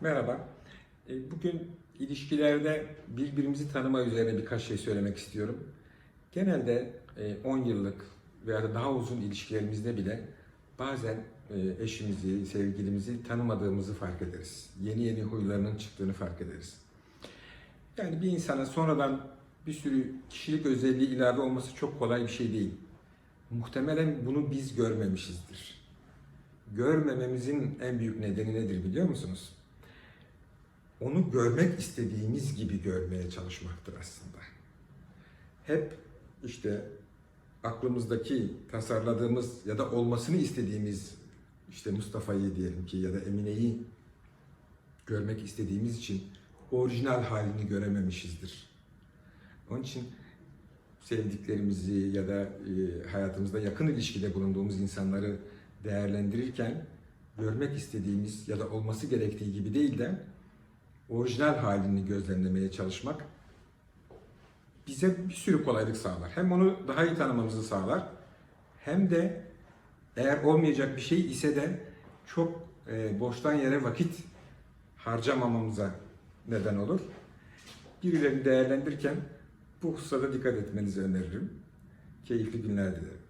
Merhaba. E, Bugün ilişkilerde birbirimizi tanıma üzerine birkaç şey söylemek istiyorum. Genelde e, 10 yıllık veya da daha uzun ilişkilerimizde bile bazen e, eşimizi, sevgilimizi tanımadığımızı fark ederiz. Yeni yeni huylarının çıktığını fark ederiz. Yani bir insana sonradan bir sürü kişilik özelliği ilave olması çok kolay bir şey değil. Muhtemelen bunu biz görmemişizdir. Görmememizin en büyük nedeni nedir biliyor musunuz? Onu görmek istediğimiz gibi görmeye çalışmaktır aslında. Hep işte aklımızdaki tasarladığımız ya da olmasını istediğimiz işte Mustafa'yı diyelim ki ya da Emine'yi görmek istediğimiz için orijinal halini görememişizdir. Onun için sevdiklerimizi ya da e, hayatımızda yakın ilişkide bulunduğumuz insanları değerlendirirken görmek istediğimiz ya da olması gerektiği gibi değil de orijinal halini gözlemlemeye çalışmak bize bir sürü kolaylık sağlar. Hem onu daha iyi tanımamızı sağlar hem de eğer olmayacak bir şey ise de çok e, boştan yere vakit harcamamamıza neden olur. Birilerini değerlendirirken bu hususada dikkat etmenizi öneririm. Keyifli günler dilerim.